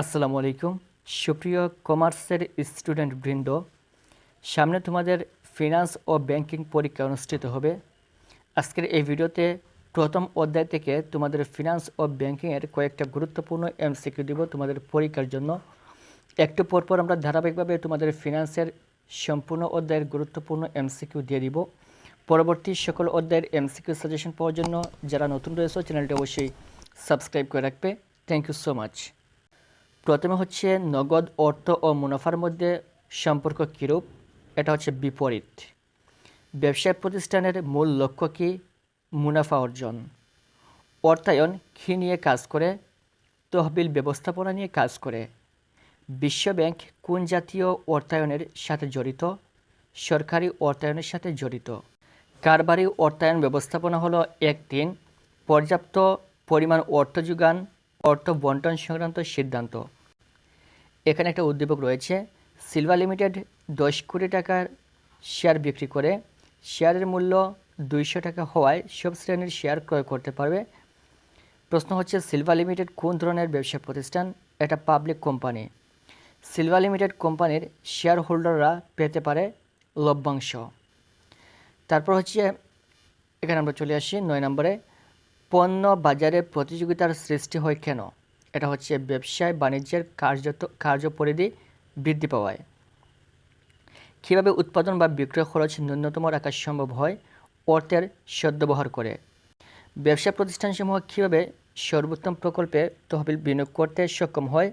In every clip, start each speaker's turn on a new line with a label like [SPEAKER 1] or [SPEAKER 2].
[SPEAKER 1] আসসালামু আলাইকুম। সুপ্রিয় কমার্সের স্টুডেন্ট বৃন্দ, সামনে তোমাদের ফিনান্স ও ব্যাংকিং পরীক্ষা অনুষ্ঠিত হবে। আজকের এই ভিডিওতে প্রথম অধ্যায় থেকে তোমাদের ফিনান্স ও ব্যাংকিংয়ের কয়েকটা গুরুত্বপূর্ণ এম এমসিকিউ দিব তোমাদের পরীক্ষার জন্য। একটু পরপর আমরা ধারাবাহিকভাবে তোমাদের ফিনান্সের সম্পূর্ণ অধ্যায়ের গুরুত্বপূর্ণ এমসিকিউ দিয়ে দিব। পরবর্তী সকল অধ্যায়ের এমসিকিউ সাজেশন পাওয়ার জন্য যারা নতুন রয়েছে, চ্যানেলটি অবশ্যই সাবস্ক্রাইব করে রাখবে। থ্যাংক ইউ সো মাচ প্রথমে হচ্ছে নগদ অর্থ ও মুনাফার মধ্যে সম্পর্ক কীরূপ? এটা হচ্ছে বিপরীত। ব্যবসায় প্রতিষ্ঠানের মূল লক্ষ্য কী? মুনাফা অর্জন। অর্থায়ন কী নিয়ে কাজ করে? তহবিল ব্যবস্থাপনা নিয়ে কাজ করে। বিশ্বব্যাংক কোন জাতীয় অর্থায়নের সাথে জড়িত? সরকারি অর্থায়নের সাথে জড়িত। কারবারি অর্থায়ন ব্যবস্থাপনা হলো এক তিন পর্যাপ্ত পরিমাণ অর্থ যোগান অর্থ বন্টন সংক্রান্ত সিদ্ধান্ত। এখানে একটা উদ্দীপক রয়েছে, সিলভার লিমিটেড দশ কোটি টাকার শেয়ার বিক্রি করে শেয়ারের মূল্য দুইশো টাকা হওয়ায় সব শ্রেণির শেয়ার ক্রয় করতে পারবে। প্রশ্ন হচ্ছে, সিলভার লিমিটেড কোন ধরনের ব্যবসা প্রতিষ্ঠান? এটা পাবলিক কোম্পানি। সিলভার লিমিটেড কোম্পানির শেয়ার হোল্ডাররা পেতে পারে লভ্যাংশ। তারপর হচ্ছে, এখানে আমরা চলে আসি নয় নম্বরে। পণ্য বাজারে প্রতিযোগিতার সৃষ্টি হয় কেন? এটা হচ্ছে ব্যবসায় বাণিজ্যের কার্যত, কার্যপরিধি বৃদ্ধি পাওয়ায়। কীভাবে উৎপাদন বা বিক্রয় খরচ ন্যূনতম রাখা সম্ভব হয়? অর্থের সদ্ব্যবহার করে। ব্যবসা প্রতিষ্ঠানসমূহ কীভাবে সর্বোত্তম প্রকল্পে তহবিল বিনিয়োগ করতে সক্ষম হয়?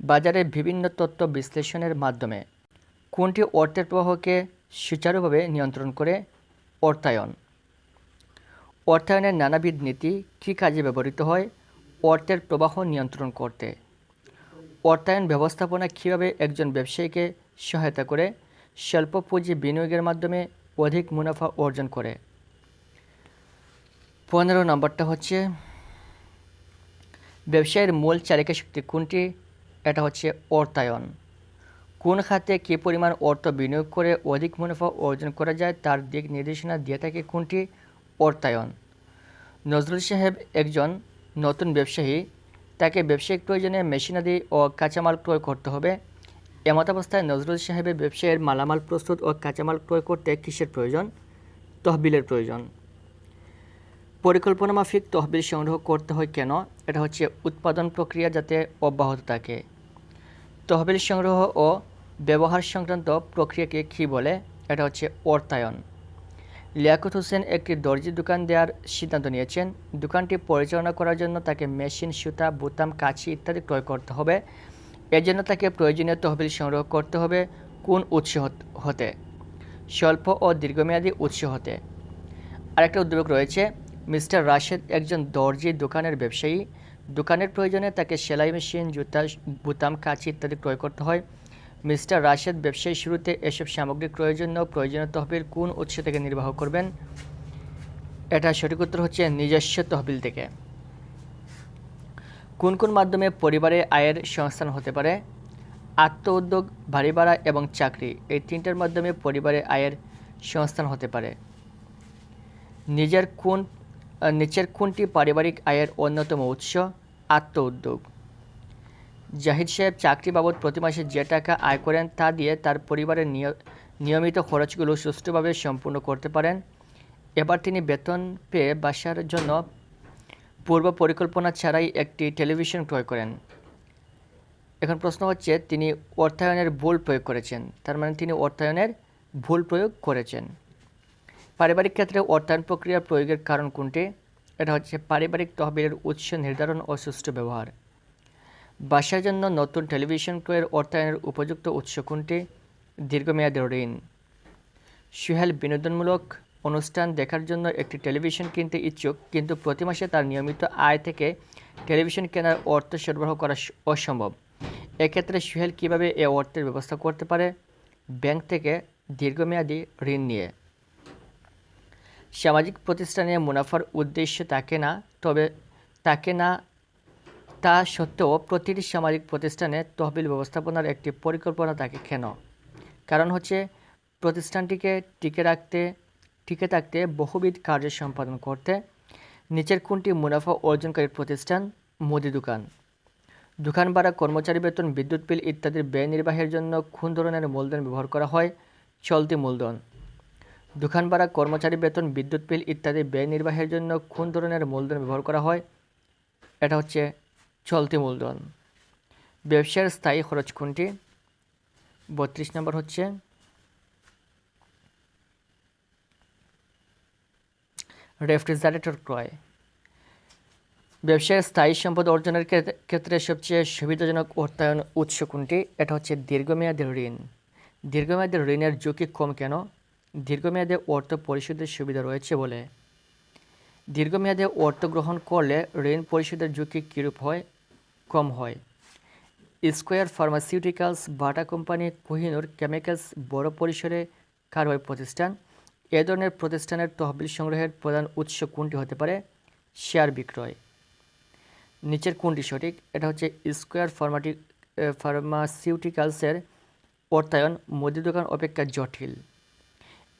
[SPEAKER 1] বাজারে বিভিন্ন তথ্য বিশ্লেষণের মাধ্যমে। কোনটি অর্থের প্রবাহকে সুচারুভাবে নিয়ন্ত্রণ করে? অর্থায়ন। অর্থায়নের নানাবিধ নীতি কী কাজে ব্যবহৃত হয় অর্থের প্রবাহ নিয়ন্ত্রণ করতে। অর্থায়ন ব্যবস্থাপনা কীভাবে একজন ব্যবসায়ীকে সহায়তা করে স্বল্প পুঁজি বিনিয়োগের মাধ্যমে অধিক মুনাফা অর্জন করে। পনেরো নম্বরটা হচ্ছে, ব্যবসায়ের মূল চালিকা শক্তি কোনটি? এটা হচ্ছে অর্থায়ন। কোন খাতে কী পরিমাণ অর্থ বিনিয়োগ করে অধিক মুনাফা অর্জন করা যায়, তার দিক নির্দেশনা দিয়ে থাকে কোনটি? অর্থায়ন নজরুল সাহেব একজন নতুন ব্যবসায়ী, তাকে ব্যবসায়িক প্রয়োজনে মেশিনারি ও কাঁচামাল ক্রয় করতে হবে। এমতাবস্থায় নজরুল সাহেবের ব্যবসায়ের মালামাল প্রস্তুত ও কাঁচামাল ক্রয় করতে কিসের প্রয়োজন? তহবিলের প্রয়োজন। পরিকল্পনা মাফিক তহবিল সংগ্রহ করতে হয় কেন? এটা হচ্ছে উৎপাদন প্রক্রিয়া যাতে অব্যাহত থাকে। তহবিল সংগ্রহ ও ব্যবহার সংক্রান্ত প্রক্রিয়াকে কী বলে? এটা হচ্ছে অর্থায়ন। লিয়াকত হোসেন একটি দর্জি দোকান দেওয়ার সিদ্ধান্ত নিয়েছেন। দোকানটি পরিচালনা করার জন্য তাকে মেশিন, সুতা, বোতাম কাছি ইত্যাদি ক্রয় করতে হবে। এর জন্য তাকে প্রয়োজনীয় তহবিল সংগ্রহ করতে হবে কোন উৎস হত- স্বল্প ও দীর্ঘমেয়াদী উৎস হতে। আরেকটা উদ্যোগ রয়েছে, মিস্টার রাশেদ একজন দর্জি দোকানের ব্যবসায়ী। দোকানের প্রয়োজনে তাকে সেলাই মেশিন, জুতা, বোতাম, কাঁচি ইত্যাদি ক্রয় করতে হয়। মিস্টার রাশেদ ব্যবসায়ী শুরুতে এসব সামগ্রী ক্রয়ের জন্য প্রয়োজনীয় তহবিল কোন উৎস থেকে নির্বাহ করবেন? এটা সঠিক উত্তর হচ্ছে নিজস্ব তহবিল থেকে। কোন কোন মাধ্যমে পরিবারের আয়ের সংস্থান হতে পারে? আত্ম উদ্যোগ, বাড়ি ভাড়া এবং চাকরি এই তিনটার মাধ্যমে পরিবারের আয়ের সংস্থান হতে পারে। নিজের কোন নিচের কোনটি পারিবারিক আয়ের অন্যতম উৎস? আত্ম উদ্যোগ। জাহিদ সাহেব চাকরি বাবদ প্রতি মাসে যে টাকা আয় করেন তা দিয়ে তার পরিবারের নিয়- নিয়মিত খরচগুলো সুষ্ঠুভাবে সম্পূর্ণ করতে পারেন। এবার তিনি বেতন পেয়ে বাসার জন্য পূর্ব পরিকল্পনা ছাড়াই একটি টেলিভিশন ক্রয় করেন। এখন প্রশ্ন হচ্ছে, তিনি অর্থায়নের ভুল প্রয়োগ করেছেন। তার মানে তিনি অর্থায়নের ভুল প্রয়োগ করেছেন। পারিবারিক ক্ষেত্রে অর্থায়ন প্রক্রিয়া প্রয়োগের কারণ কোনটি? এটা হচ্ছে পারিবারিক তহবিলের উৎস নির্ধারণ ও সুষ্ঠু ব্যবহার। বাসার জন্য নতুন টেলিভিশন ক্রয়ের অর্থায়নের উপযুক্ত উৎস কোনটি? দীর্ঘমেয়াদী ঋণ। সুহেল বিনোদনমূলক অনুষ্ঠান দেখার জন্য একটি টেলিভিশন কিনতে ইচ্ছুক, কিন্তু প্রতি মাসে তার নিয়মিত আয় থেকে টেলিভিশন কেনার অর্থ সরবরাহ করা অসম্ভব। এক্ষেত্রে সুহেল কীভাবে এ অর্থের ব্যবস্থা করতে পারে? ব্যাংক থেকে দীর্ঘমেয়াদী ঋণ নিয়ে। সামাজিক প্রতিষ্ঠানে মুনাফার উদ্দেশ্য থাকে না, তবে তাকে না তা সত্ত্বেও প্রতিটি সামাজিক প্রতিষ্ঠানে তহবিল ব্যবস্থাপনার একটি পরিকল্পনা থাকে কেন? কারণ হচ্ছে প্রতিষ্ঠানটিকে টিকে রাখতে, টিকে থাকতে বহুবিধ কার্য সম্পাদন করতে নিচের কোনটি মুনাফা অর্জনকারী প্রতিষ্ঠান, মুদি দোকান দোকান ভাড়া, কর্মচারী বেতন, বিদ্যুৎ বিল ইত্যাদির ব্যয় নির্বাহের জন্য কোন ধরনের মূলধন ব্যবহার করা হয়? চলতি মূলধন, দোকান ভাড়া, কর্মচারী বেতন, বিদ্যুৎ বিল ইত্যাদি ব্যয় নির্বাহের জন্য কোন ধরনের মূলধন ব্যবহার করা হয়? এটা হচ্ছে চলতি মূলধন। ব্যবসার স্থায়ী খরচ কোনটি? বত্রিশ নম্বর হচ্ছে, রেফ্রিজারেটর ক্রয়। ব্যবসায় স্থায়ী সম্পদ অর্জনের ক্ষেত্রে- ক্ষেত্রে সবচেয়ে সুবিধাজনক অর্থায়ন উৎস কোনটি? এটা হচ্ছে দীর্ঘমেয়াদী ঋণ। দীর্ঘমেয়াদী ঋণের ঝুঁকি কম কেন? দীর্ঘমেয়াদে অর্থ পরিশোধের সুবিধা রয়েছে বলে দীর্ঘমেয়াদে অর্থ গ্রহণ করলে ঋণ পরিশোধের ঝুঁকি কীরূপ হয়? কম হয়। Square Pharmaceuticals Bata company Kohinoor chemicals বড় পরিসরে কারবারি প্রতিষ্ঠান। এ ধরনের প্রতিষ্ঠানের তহবিল সংগ্রহের প্রধান উৎস কোনটি হতে পারে? শেয়ার বিক্রয়। নিচের কোনটি সঠিক? এটা হচ্ছে স্কোয়ার ফার্মাটি ফার্মাসিউটিক্যালসের অর্থায়ন, মুদি দোকান অপেক্ষা জটিল।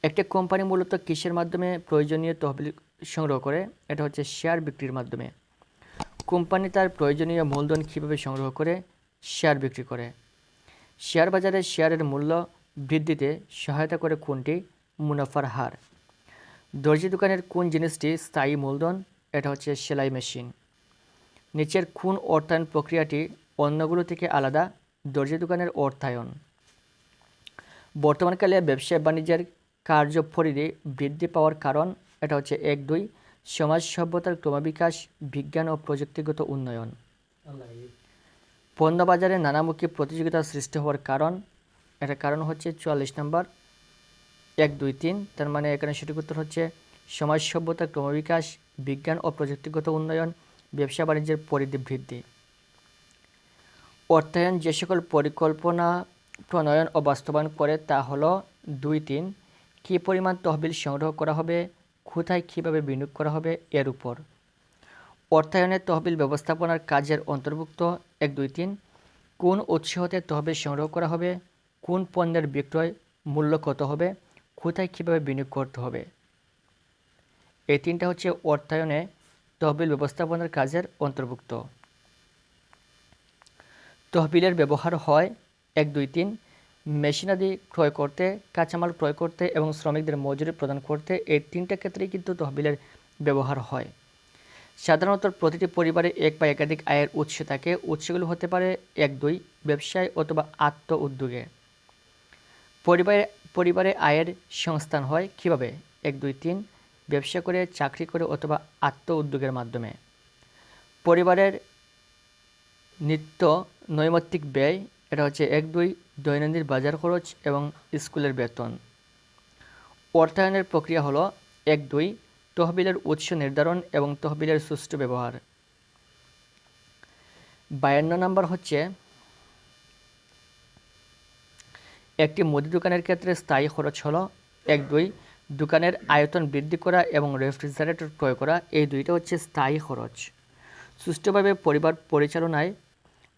[SPEAKER 1] একটি কোম্পানি মূলত কিসের মাধ্যমে প্রয়োজনীয় তহবিল সংগ্রহ করে, এটা হচ্ছে শেয়ার বিক্রির মাধ্যমে। কোম্পানি তার প্রয়োজনীয় মূলধন কীভাবে সংগ্রহ করে, শেয়ার বিক্রি করে। শেয়ার বাজারে শেয়ারের মূল্য বৃদ্ধিতে সহায়তা করে কোনটি? মুনাফার হার। দর্জি দোকানের কোন জিনিসটি স্থায়ী মূলধন? এটা হচ্ছে সেলাই মেশিন। নিচের কোন অর্থায়ন প্রক্রিয়াটি অন্যগুলো থেকে আলাদা? দর্জি দোকানের অর্থায়ন। বর্তমানকালে ব্যবসায় বাণিজ্যের কার্যপরিধি বৃদ্ধি পাওয়ার কারণ এটা হচ্ছে এক দুই, সমাজ সভ্যতার ক্রমবিকাশ, বিজ্ঞান ও প্রযুক্তিগত উন্নয়ন। পণ্য বাজারে নানামুখী প্রতিযোগিতা সৃষ্টি হওয়ার কারণ এটা কারণ হচ্ছে চুয়াল্লিশ নম্বর, এক দুই তিন, তার মানে এখানে সঠিক উত্তর হচ্ছে সমাজ সভ্যতার ক্রমবিকাশ, বিজ্ঞান ও প্রযুক্তিগত উন্নয়ন, ব্যবসা বাণিজ্যের পরিধি বৃদ্ধি। অর্থায়ন যে সকল পরিকল্পনা, প্রণয়ন ও বাস্তবায়ন করে তা হলো দুই তিন, কী পরিমাণ তহবিল সংগ্রহ করা হবে কোথায় কীভাবে বিনিয়োগ করা হবে এর উপর। অর্থায়নের তহবিল ব্যবস্থাপনার কাজের অন্তর্ভুক্ত। এক, দুই, তিন, কোন উৎস হতে তহবিল সংগ্রহ করা হবে? কোন পণ্যের বিক্রয় মূল্য কত হবে? কোথায় কীভাবে বিনিয়োগ করতে হবে? এই তিনটা হচ্ছে অর্থায়নে তহবিল ব্যবস্থাপনার কাজের অন্তর্ভুক্ত। তহবিলের ব্যবহার হয়। এক, দুই, তিন মেশিনাদি ক্রয় করতে, কাঁচামাল ক্রয় করতে এবং শ্রমিকদের মজুরি প্রদান করতে এই তিনটা ক্ষেত্রেই কিন্তু তহবিলের ব্যবহার হয়। সাধারণত প্রতিটি পরিবারে এক বা একাধিক আয়ের উৎস থাকে। উৎসগুলো হতে পারে এক, দুই, ব্যবসায় অথবা আত্ম উদ্যোগে। পরিবারে পরিবারে আয়ের সংস্থান হয় কীভাবে? এক, দুই, তিন, ব্যবসা করে, চাকরি করে অথবা আত্ম উদ্যোগের মাধ্যমে। পরিবারের নিত্য নৈমিত্তিক ব্যয় এটা হচ্ছে এক দুই দৈনন্দিন বাজার খরচ এবং স্কুলের বেতন। অর্থায়নের প্রক্রিয়া হলো এক দুই তহবিলের উৎস নির্ধারণ এবং তহবিলের সুষ্ঠু ব্যবহার। বায়ান্ন নম্বর হচ্ছে একটি মুদি দোকানের ক্ষেত্রে স্থায়ী খরচ হলো এক দুই দোকানের আয়তন বৃদ্ধি করা এবং রেফ্রিজারেটর ক্রয় করা। এই দুইটা হচ্ছে স্থায়ী খরচ। সুষ্ঠুভাবে পরিবার পরিচালনায়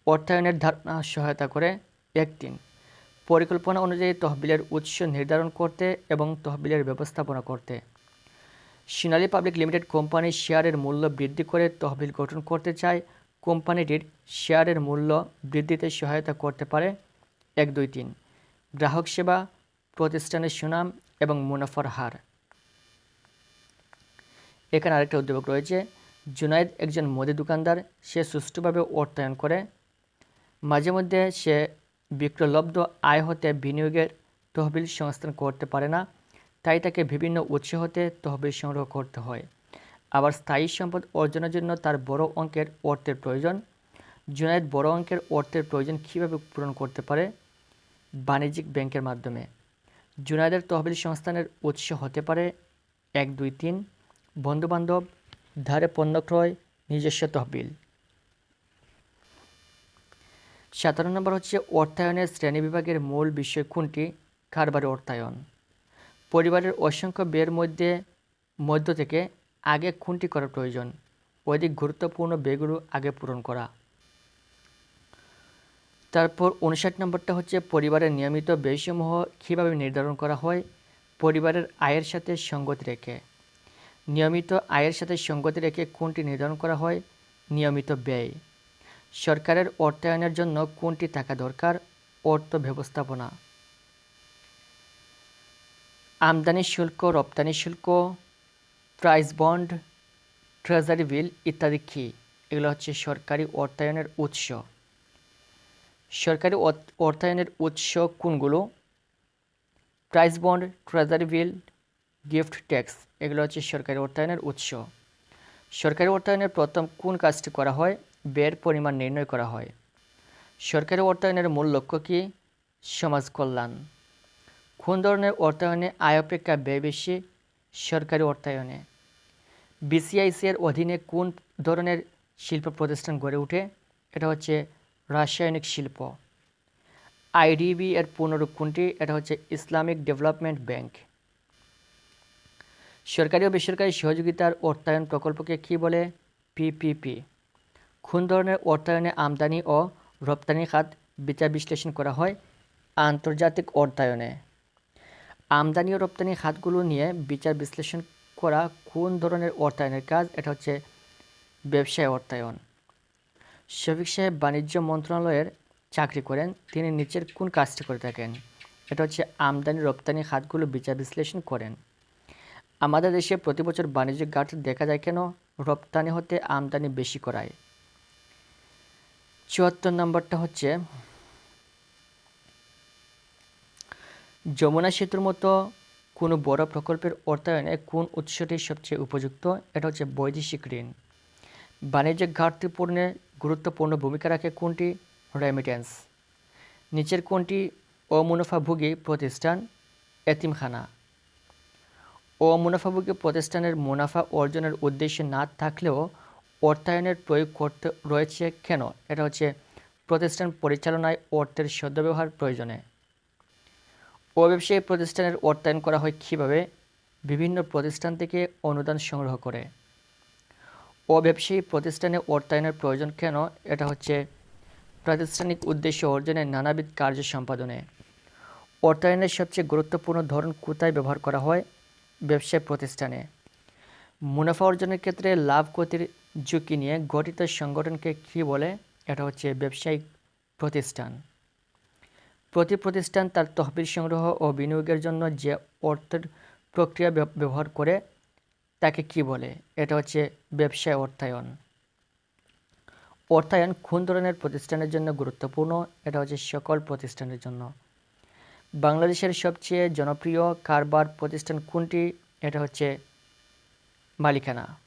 [SPEAKER 1] অর্থায়নের ধারণা সহায়তা করে এক তিন পরিকল্পনা অনুযায়ী তহবিলের উৎস নির্ধারণ করতে এবং তহবিলের ব্যবস্থাপনা করতে। সোনালী পাবলিক লিমিটেড কোম্পানি শেয়ারের মূল্য বৃদ্ধি করে তহবিল গঠন করতে চায়। কোম্পানিটির শেয়ারের মূল্য বৃদ্ধিতে সহায়তা করতে পারে। এক, দুই, তিন, গ্রাহক সেবা, প্রতিষ্ঠানের সুনাম এবং মুনাফার হার। এখানে আরেকটা উদ্যোগ রয়েছে। জুনায়েদ একজন মুদি দোকানদার, সে সুষ্ঠুভাবে অর্থায়ন করে মাঝে মধ্যে সে বিক্রয়লব্ধ আয় হতে বিনিয়োগের তহবিল সংস্থান করতে পারে না, তাই তাকে বিভিন্ন উৎস হতে তহবিল সংগ্রহ করতে হয়। আবার স্থায়ী সম্পদ অর্জনের জন্য তার বড় অঙ্কের অর্থের প্রয়োজন। জুনায়েদ বড় অঙ্কের অর্থের প্রয়োজন কীভাবে পূরণ করতে পারে? বাণিজ্যিক ব্যাংকের মাধ্যমে। জুনায়েদের তহবিল সংস্থানের উৎস হতে পারে এক দুই তিন, বন্ধুবান্ধব, ধারে পণ্য ক্রয়, নিজস্ব তহবিল। সতেরো নম্বর হচ্ছে অর্থায়নের শ্রেণি বিভাগের মূল বিষয় কোনটি? কারবারি অর্থায়ন। পরিবারের অসংখ্য ব্যয়ের মধ্যে, মধ্য থেকে আগে কোনটি করা প্রয়োজন? অধিক গুরুত্বপূর্ণ ব্যয়গুলো আগে পূরণ করা। তারপর উনষাট নম্বরটা হচ্ছে পরিবারের নিয়মিত ব্যয়সমূহ কীভাবে নির্ধারণ করা হয়? পরিবারের আয়ের সাথে সঙ্গতি রেখে। নিয়মিত আয়ের সাথে সঙ্গতি রেখে কোনটি নির্ধারণ করা হয়? নিয়মিত ব্যয়। সরকারের অর্থায়নের জন্য কোনটি থাকা দরকার? অর্থ ব্যবস্থাপনা। আমদানি শুল্ক, রপ্তানি শুল্ক, প্রাইস বন্ড, ট্রেজারি বিল ইত্যাদি কী? এগুলো হচ্ছে সরকারি অর্থায়নের উৎস। সরকারি অর্থায়নের উৎস কোনগুলো? Prize bond, treasury bill, gift tax, এগুলো হচ্ছে সরকারি অর্থায়নের উৎস। সরকারি অর্থায়নের প্রথম কোন কাজটি করা হয়? ব্যয়ের পরিমাণ নির্ণয় করা হয়। সরকারি অর্থায়নের মূল লক্ষ্য কী? সমাজ কল্যাণ। কোন ধরনের অর্থায়নে আয় অপেক্ষা ব্যয় বেশি? সরকারি অর্থায়নে। বিসিআইসি এর অধীনে কোন ধরনের শিল্প প্রতিষ্ঠান গড়ে ওঠে? এটা হচ্ছে রাসায়নিক শিল্প। আইডিবি এর পুনরূপ কোনটি? এটা হচ্ছে ইসলামিক ডেভেলপমেন্ট ব্যাংক। সরকারি ও বেসরকারি সহযোগিতার অর্থায়ন প্রকল্পকে কী বলে? পিপিপি কোন ধরনের অর্থায়নে আমদানি ও রপ্তানি খাত বিচার বিশ্লেষণ করা হয়? আন্তর্জাতিক অর্থায়নে। আমদানি ও রপ্তানি খাতগুলো নিয়ে বিচার বিশ্লেষণ করা কোন ধরনের অর্থায়নের কাজ? এটা হচ্ছে ব্যবসায় অর্থায়ন। শফিক সাহেব বাণিজ্য মন্ত্রণালয়ের চাকরি করেন, তিনি নিচের কোন কাজটি করে থাকেন? এটা হচ্ছে আমদানি রপ্তানি খাতগুলো বিচার বিশ্লেষণ করেন। আমাদের দেশে প্রতি বছর বাণিজ্যিক ঘাট দেখা যায় কেন? রপ্তানি হতে আমদানি বেশি করায়। চুয়াত্তর নম্বরটা হচ্ছে, যমুনা সেতুর মতো কোনো বড় প্রকল্পের অর্থায়নে কোন উৎসটি সবচেয়ে উপযুক্ত? এটা হচ্ছে বৈদেশিক ঋণ। বাণিজ্যিক ঘাটতি পূরণে গুরুত্বপূর্ণ ভূমিকা রাখে কোনটি? রেমিটেন্স নিচের কোনটি? অমুনাফাভোগী প্রতিষ্ঠান, এতিমখানা। অমুনাফাভোগী প্রতিষ্ঠানের মুনাফা অর্জনের উদ্দেশ্যে না থাকলেও অর্থায়নের প্রয়োগ করতে রয়েছে কেন? এটা হচ্ছে প্রতিষ্ঠান পরিচালনায় অর্থের সদ্ব্যবহার প্রয়োজনে। অব্যবসায়ী প্রতিষ্ঠানের অর্থায়ন করা হয় কীভাবে? বিভিন্ন প্রতিষ্ঠান থেকে অনুদান সংগ্রহ করে। অব্যবসায়ী প্রতিষ্ঠানে অর্থায়নের প্রয়োজন কেন? এটা হচ্ছে প্রাতিষ্ঠানিক উদ্দেশ্য অর্জনে নানাবিধ কার্য সম্পাদনে। অর্থায়নের সবচেয়ে গুরুত্বপূর্ণ ধরন কোথায় ব্যবহার করা হয়? ব্যবসায় প্রতিষ্ঠানে। মুনাফা অর্জনের ক্ষেত্রে লাভ ক্ষতির ঝুঁকি নিয়ে গঠিত সংগঠনকে কী বলে? এটা হচ্ছে ব্যবসায়িক প্রতিষ্ঠান। প্রতি প্রতিষ্ঠান তার তহবিল সংগ্রহ ও বিনিয়োগের জন্য যে অর্থের প্রক্রিয়া ব্যব- ব্যবহার করে, তাকে কি বলে? এটা হচ্ছে ব্যবসায় অর্থায়ন। অর্থায়ন কোন ধরনের প্রতিষ্ঠানের জন্য গুরুত্বপূর্ণ? এটা হচ্ছে সকল প্রতিষ্ঠানের জন্য। বাংলাদেশের সবচেয়ে জনপ্রিয় কারবার প্রতিষ্ঠান কোনটি? এটা হচ্ছে মালিকানা।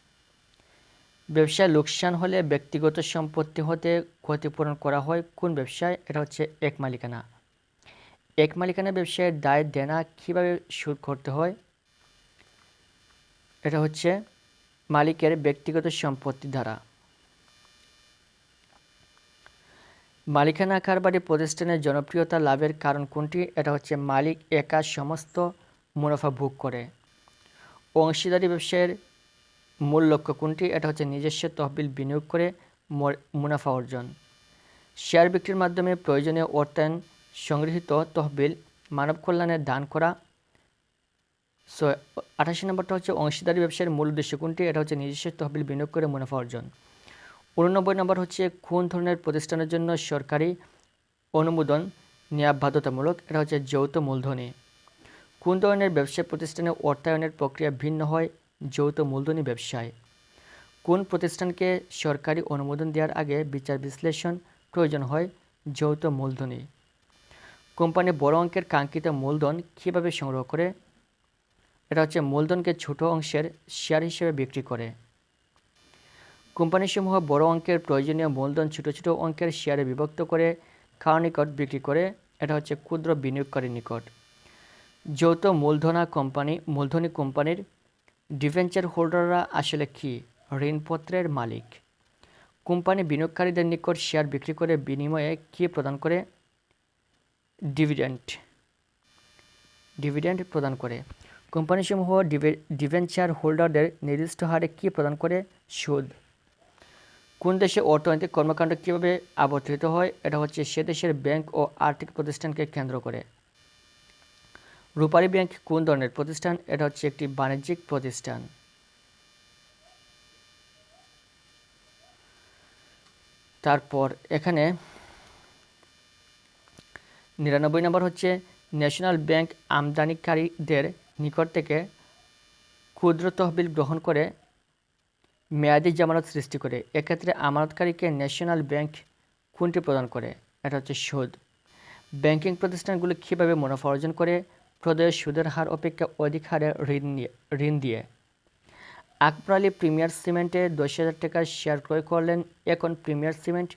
[SPEAKER 1] ব্যবসায় লোকসান হলে ব্যক্তিগত সম্পত্তি হতে ক্ষতিপূরণ করা হয়। কোন ব্যবসায়? এটা হচ্ছে এক মালিকানা। এক মালিকানা ব্যবসায়ের দায় দেনা কীভাবে শোধ করতে হয়? এটা হচ্ছে মালিকের ব্যক্তিগত সম্পত্তি দ্বারা মালিকানা কারবারি প্রতিষ্ঠানের জনপ্রিয়তা লাভের কারণ কোনটি? এটা হচ্ছে মালিক একা সমস্ত মুনাফা ভোগ করে। অংশীদারি ব্যবসায়ের মূল লক্ষ্য কোনটি? এটা হচ্ছে নিজস্ব তহবিল বিনিয়োগ করে মুনাফা অর্জন। শেয়ার বিক্রির মাধ্যমে প্রয়োজনীয় অর্থায়ন, সংগৃহীত তহবিল মানব কল্যাণে দান করা। সো, আঠাশি নম্বরটা হচ্ছে অংশীদারি ব্যবসায়ের মূল উদ্দেশ্য কোনটি? এটা হচ্ছে নিজস্ব তহবিল বিনিয়োগ করে মুনাফা অর্জন। উননব্বই নম্বর হচ্ছে কোন ধরনের প্রতিষ্ঠানের জন্য সরকারি অনুমোদন নেওয়া বাধ্যতামূলক এটা হচ্ছে যৌথ মূলধনী। কোন ধরনের ব্যবসায় প্রতিষ্ঠানে অর্থায়নের প্রক্রিয়া ভিন্ন হয়? যৌথ মূলধনী ব্যবসায়। কোন প্রতিষ্ঠানকে সরকারি অনুমোদন দেওয়ার আগে বিচার বিশ্লেষণ প্রয়োজন হয় যৌথ মূলধনী? কোম্পানি বড় অঙ্কের কাঙ্ক্ষিত মূলধন কীভাবে সংগ্রহ করে? এটা হচ্ছে মূলধনকে ছোট অংশের শেয়ার হিসেবে বিক্রি করে। কোম্পানিসমূহ বড় অঙ্কের প্রয়োজনীয় মূলধন ছোট ছোট অঙ্কের শেয়ারে বিভক্ত করে কার নিকট বিক্রি করে, এটা হচ্ছে ক্ষুদ্র বিনিয়োগকারীর নিকট। যৌথ মূলধনা কোম্পানি, মূলধনী কোম্পানির ডিভেঞ্চার হোল্ডাররা আসলে কি? ঋণপত্রের মালিক। কোম্পানি বিনিয়োগকারীদের নিকট শেয়ার বিক্রি করে বিনিময়ে কী প্রদান করে? ডিভিডেন্ড ডিভিডেন্ড প্রদান করে। কোম্পানিসমূহ ডিভে- ডিভেঞ্চার হোল্ডারদের নির্দিষ্ট হারে কী প্রদান করে? সুদ। কোন দেশে অর্থনৈতিক কর্মকাণ্ড কীভাবে আবর্তিত হয়? এটা হচ্ছে সে দেশের ব্যাংক ও আর্থিক প্রতিষ্ঠানকে কেন্দ্র করে। রূপালী ব্যাংক কোন ধরনের প্রতিষ্ঠান? এটা হচ্ছে একটি বাণিজ্যিক প্রতিষ্ঠান। তারপর এখানে নিরানব্বই নম্বর হচ্ছে ন্যাশনাল ব্যাংক আমদানিকারীদের নিকট থেকে ক্ষুদ্র তহবিল গ্রহণ করে মেয়াদি জামানত সৃষ্টি করে। এক্ষেত্রে আমানতকারীকে ন্যাশনাল ব্যাংক কোনটি প্রদান করে? এটা হচ্ছে সুদ। ব্যাংকিং প্রতিষ্ঠানগুলি কীভাবে মুনাফা অর্জন করে? প্রদেয় সুদের হার অপেক্ষা অধিক হারে ঋণ নিয়ে ঋণ দিয়ে। আকবর আলী প্রিমিয়ার সিমেন্টে দশ হাজার টাকার শেয়ার ক্রয় করলেন। এখন প্রিমিয়ার সিমেন্ট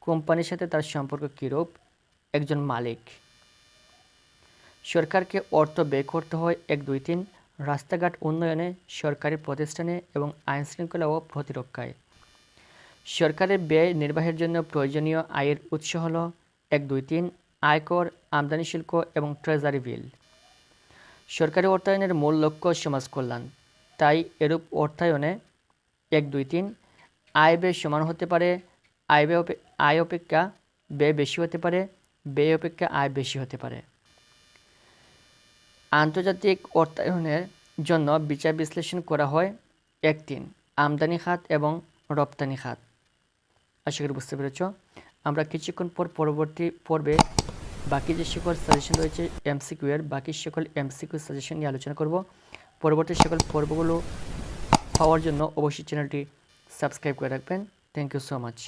[SPEAKER 1] কোম্পানির সাথে তার সম্পর্ক কীরূপ? একজন মালিক। সরকারকে অর্থ ব্যয় করতে হয় এক, দুই, তিন। রাস্তাঘাট উন্নয়নে, সরকারি প্রতিষ্ঠানে এবং আইন শৃঙ্খলা ও প্রতিরক্ষায়। সরকারের ব্যয় নির্বাহের জন্য প্রয়োজনীয় আয়ের উৎস হল এক, দুই, তিন। আয়কর, আমদানি শুল্ক এবং ট্রেজারি বিল। সরকারি অর্থায়নের মূল লক্ষ্য সমাজ কল্যাণ। তাই এরূপ অর্থায়নে এক, দুই, তিন আয় ব্যয় সমান হতে পারে, আয় ব্যয় আয় অপেক্ষা ব্যয় বেশি হতে পারে, ব্যয় অপেক্ষা আয় বেশি হতে পারে। আন্তর্জাতিক অর্থায়নের জন্য বিচার বিশ্লেষণ করা হয় এক, তিন, আমদানি খাত এবং রপ্তানি খাত। আশা করি বুঝতে পেরেছ। আমরা কিছুক্ষণ পর পরবর্তী পর্বে বাকি যে সকল সাজেশন রয়েছে এমসিকিউ এর, বাকি সকল এমসিকিউ সাজেশন নিয়ে আলোচনা করব। পরবর্তী সকল পর্বগুলো পাওয়ার জন্য অবশ্যই চ্যানেলটি সাবস্ক্রাইব করে রাখবেন। Thank you so much